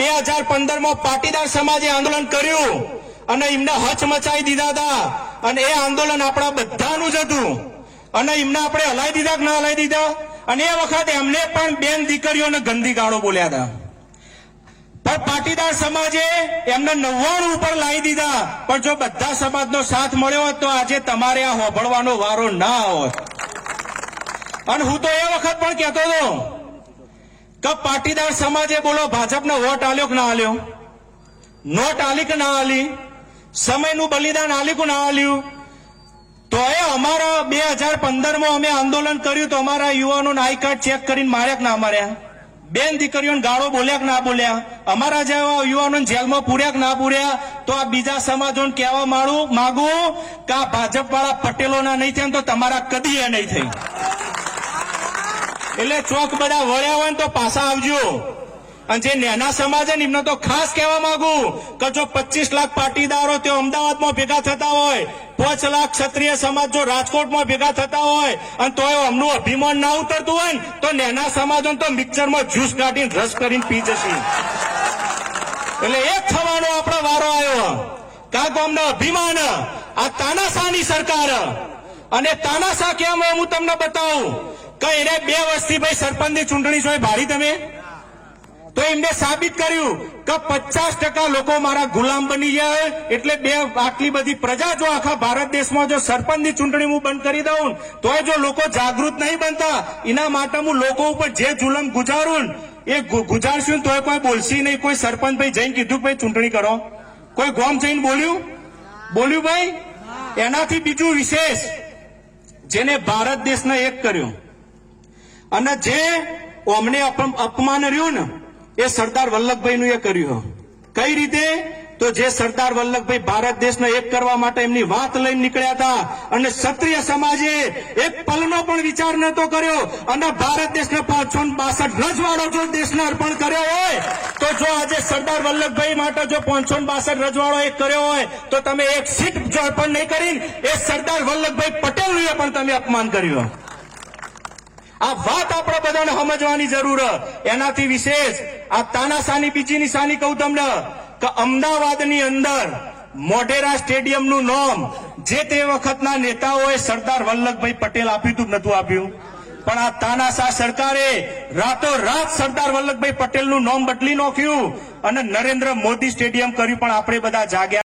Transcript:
બે હજાર પંદરમાં પાટીદાર સમાજે આંદોલન કર્યું અને એમને હચમચાઈ દીધા હતા. અને એ આંદોલન આપણા બધાનું જ હતું. અને એમને આપણે હલાવી દીધા કે ના હલાવી દીધા? અને એ વખતે એમને પણ બેન દીકરીઓને ગંદી ગાળો બોલ્યા હતા. પણ પાટીદાર સમાજે એમને નવ્વાણું ઉપર લાવી દીધા. પણ જો બધા સમાજનો સાથ મળ્યો હોત તો આજે તમારે આ હોભળવાનો વારો ના હોત. અને હું તો એ વખત પણ કહેતો હતો કે પાટીદાર સમાજે બોલો ભાજપને વોટ આલ્યો કે ના આલ્યો નોટ આલી કે ના આલી સમયનું બલિદાન આલ્યું કે ના આલ્યું તો એ અમારા બે હજાર પંદરમાં અમે આંદોલન કર્યું તો અમારા યુવાનો આઈ કાર્ડ ચેક કરીને માર્યા કે ના માર્યા બેન દીકરીઓને ગાળો બોલ્યા કે ના બોલ્યા અમારા જેવા યુવાનોને જેલમાં પૂર્યા કે ના પૂર્યા તો આ બીજા સમાજોને કહેવા માંડું માગું કે આ ભાજપ વાળા પટેલોના નહીં થયા તો તમારા કદી એ નહીં થઈ એટલે ચોક બધા વળ્યા હોય તો પાછા આવજો. અને જે નેના સમાજ ને, એમને તો ખાસ કહેવા માંગુ કે જો પચીસ લાખ પાટીદારો તેઓ અમદાવાદમાં ભેગા થતા હોય, પાંચ લાખ ક્ષત્રિય સમાજ જો રાજકોટમાં ભેગા થતા હોય, અને તો અમનું અભિમાન ના ઉતરતું હોય ને, તો નેના સમાજો તો મિક્સરમાં જ્યુસ કાઢીને રસ કરીને પી જશે. એટલે એક થવાનો આપણો વારો આવ્યો. કાં તો અમને અભિમાન? આ તાનાશાહની સરકાર. અને તાનાશાહ કેમ હું તમને બતાવું. કે એને બે વર્ષથી ભાઈ સરપંચની ચૂંટણી છો ભાડી તમે? તો એમને સાબિત કર્યું કે પચાસ ટકા લોકો મારા ગુલામ બની ગયા એટલે બે આટલી બધી પ્રજા જો આખા ભારત દેશમાં જો સરપંચની ચૂંટણી હું બંધ કરી દઉં, તોય જો લોકો જાગૃત નહીં બનતા, એના માટે હું લોકો ઉપર જે જુલમ ગુજારું એ ગુજારશું તોય કોઈ બોલશી નહીં. કોઈ સરપંચ ભાઈ જઈને કીધું ભાઈ ચૂંટણી કરો. કોઈ ગોમ જઈને બોલ્યું? બોલ્યું ભાઈ? એનાથી બીજું વિશેષ, જેને ભારત દેશને એક કર્યો. અને જે અમને અપમાન રહ્યું ને, એ સરદાર વલ્લભભાઈનું એ કર્યું. કઈ રીતે? તો જે સરદાર વલ્લભભાઈ ભારત દેશને એક કરવા માટે એમની વાત લઈને નીકળ્યા હતા અને ક્ષત્રિય સમાજે એક પલનો પણ વિચાર નતો કર્યો અને ભારત દેશને પાંચસો બાસઠ રજવાડો જો દેશને અર્પણ કર્યો હોય, તો જો આજે સરદાર વલ્લભભાઈ માટે જો પાંચસો બાસઠ રજવાડો એક કર્યો હોય, તો તમે એક સીટ જો અર્પણ નહીં કરીને એ સરદાર વલ્લભભાઈ પટેલનું પણ તમે અપમાન કર્યું. આ વાત આપણે બધાને સમજવાની જરૂર. એનાથી વિશેષ આ તાનાશાની બીજી નિશાની કહું તમને કે અમદાવાદની અંદર મોઢેરા સ્ટેડિયમનું નામ જે તે વખતના નેતાઓએ સરદાર વલ્લભભાઈ પટેલ આપ્યું હતું નતું આપ્યું. પણ આ તાનાશાહ સરકારે રાતો રાત સરદાર વલ્લભભાઈ પટેલનું નામ બદલી નાખ્યું અને નરેન્દ્ર મોદી સ્ટેડિયમ કર્યું પણ આપણે બધા જાગ્યા